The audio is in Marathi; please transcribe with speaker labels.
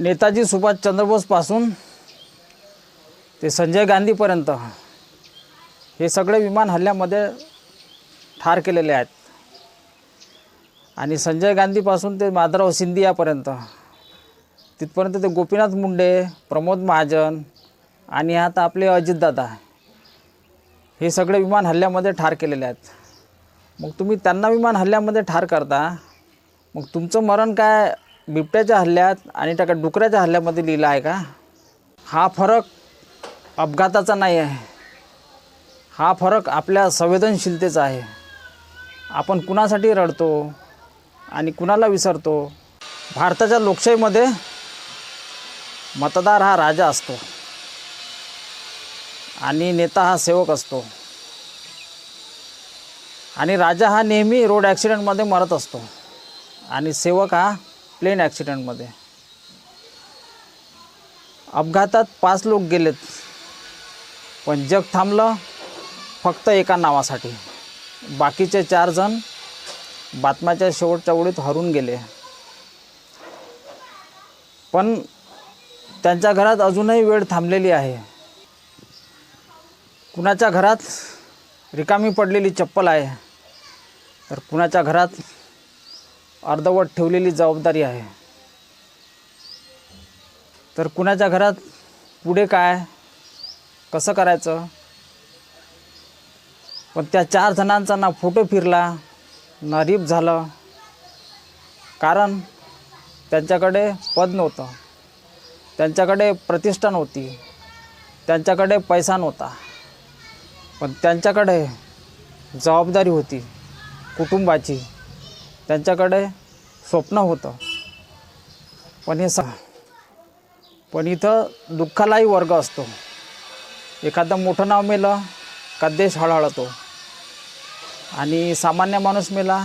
Speaker 1: नेताजी सुभाषचंद्र बोसपासून ते संजय गांधीपर्यंत हे सगळे विमान हल्ल्यामध्ये ठार केलेले आहेत. आणि संजय गांधीपासून ते माधवराव सिंधियापर्यंत तिथपर्यंत ते गोपीनाथ मुंडे प्रमोद महाजन आणि आता आपले अजितदादा हे सगळे विमान हल्ल्यामध्ये ठार केलेले आहेत. मग तुम्ही त्यांना विमान हल्ल्यामध्ये ठार करता मग तुमचं मरण काय बिबट्याच्या हल्ल्यात आणि त्या डुकऱ्याच्या हल्ल्यामध्ये लिहिलं आहे का? हा फरक अपघाताचा नाही आहे. हा फरक आपल्या संवेदनशीलतेचा आहे. आपण कुणासाठी रडतो आणि कुणाला विसरतो? भारताच्या लोकशाहीमध्ये मतदार हा राजा असतो. आणि नेता हा सेवक असतो. आणि राजा हा नेहमी रोड ॲक्सिडेंटमध्ये मरत असतो. आणि सेवक हा प्लेन ॲक्सिडेंटमध्ये. अपघातात पाच लोक गेलेत पण जग थांबलं फक्त एका नावासाठी. बाकीचे चार जण बातम्याच्या शेवटच्या ओळीत हरून गेले. पण त्यांच्या घरात अजूनही वेळ थांबलेली आहे. कुणाच्या घरात रिकामी पडलेली चप्पल आहे तर कुणाच्या घरात अर्धवट ठेवलेली जबाबदारी आहे. तर कुणाच्या घरात पुढे काय कसं करायचं? पण त्या चार जणांचा ना फोटो फिरला ना रीप झालं. कारण त्यांच्याकडे पद नव्हतं. त्यांच्याकडे प्रतिष्ठा नव्हती. त्यांच्याकडे पैसा नव्हता. पण त्यांच्याकडे जबाबदारी होती कुटुंबाची. त्यांच्याकडे स्वप्न होतं. पण हे स पण इथं दुःखालाही वर्ग असतो. एखादं मोठं नाव मेलं का देश हळहळतो. आणि सामान्य माणूस मेला